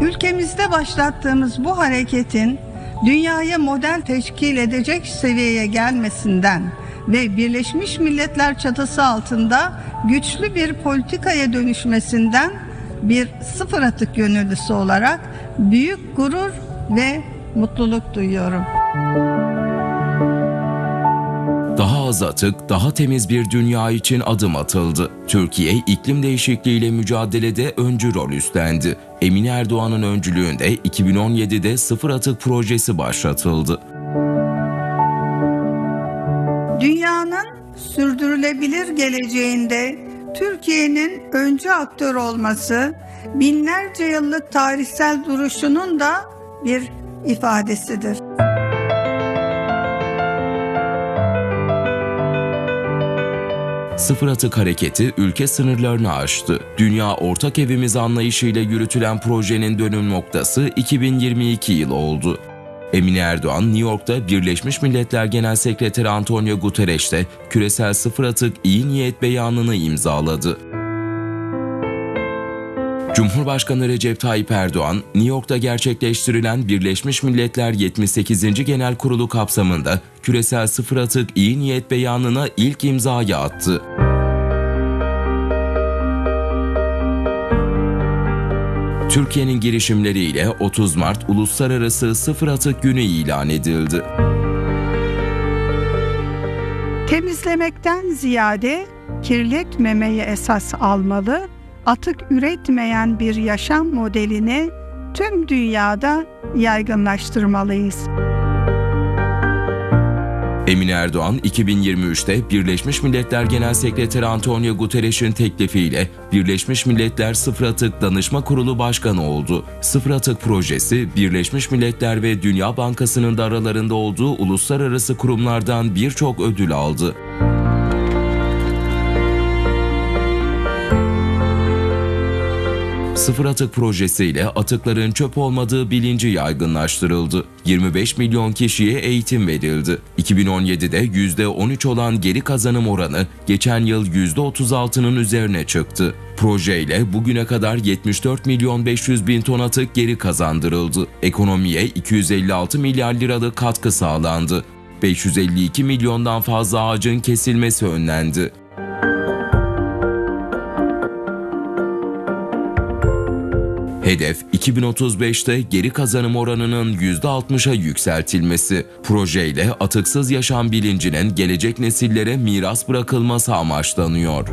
Ülkemizde başlattığımız bu hareketin dünyaya model teşkil edecek seviyeye gelmesinden ve Birleşmiş Milletler çatısı altında güçlü bir politikaya dönüşmesinden bir sıfır atık gönüllüsü olarak büyük gurur ve mutluluk duyuyorum. Daha az atık, daha temiz bir dünya için adım atıldı. Türkiye iklim değişikliğiyle mücadelede öncü rol üstlendi. Emine Erdoğan'ın öncülüğünde 2017'de sıfır atık projesi başlatıldı. Dünyanın sürdürülebilir geleceğinde Türkiye'nin öncü aktör olması binlerce yıllık tarihsel duruşunun da bir ifadesidir. Sıfır atık hareketi ülke sınırlarını aştı. Dünya ortak evimiz anlayışıyla yürütülen projenin dönüm noktası 2022 yılı oldu. Emine Erdoğan, New York'ta Birleşmiş Milletler Genel Sekreteri Antonio Guterres'te küresel sıfır atık iyi niyet beyanını imzaladı. Cumhurbaşkanı Recep Tayyip Erdoğan, New York'ta gerçekleştirilen Birleşmiş Milletler 78. Genel Kurulu kapsamında küresel sıfır atık iyi niyet beyanına ilk imzayı attı. Türkiye'nin girişimleriyle 30 Mart Uluslararası Sıfır Atık Günü ilan edildi. Temizlemekten ziyade kirletmemeyi esas almalı, atık üretmeyen bir yaşam modelini tüm dünyada yaygınlaştırmalıyız. Emine Erdoğan 2023'te Birleşmiş Milletler Genel Sekreteri Antonio Guterres'in teklifiyle Birleşmiş Milletler Sıfır Atık Danışma Kurulu Başkanı oldu. Sıfır Atık projesi Birleşmiş Milletler ve Dünya Bankası'nın da aralarında olduğu uluslararası kurumlardan birçok ödül aldı. Sıfır atık projesiyle atıkların çöp olmadığı bilinci yaygınlaştırıldı. 25 milyon kişiye eğitim verildi. 2017'de %13 olan geri kazanım oranı geçen yıl %36'nın üzerine çıktı. Projeyle bugüne kadar 74 milyon 500 bin ton atık geri kazandırıldı. Ekonomiye 256 milyar liralık katkı sağlandı. 552 milyondan fazla ağacın kesilmesi önlendi. Hedef 2035'te geri kazanım oranının %60'a yükseltilmesi. Projeyle atıksız yaşam bilincinin gelecek nesillere miras bırakılması amaçlanıyor.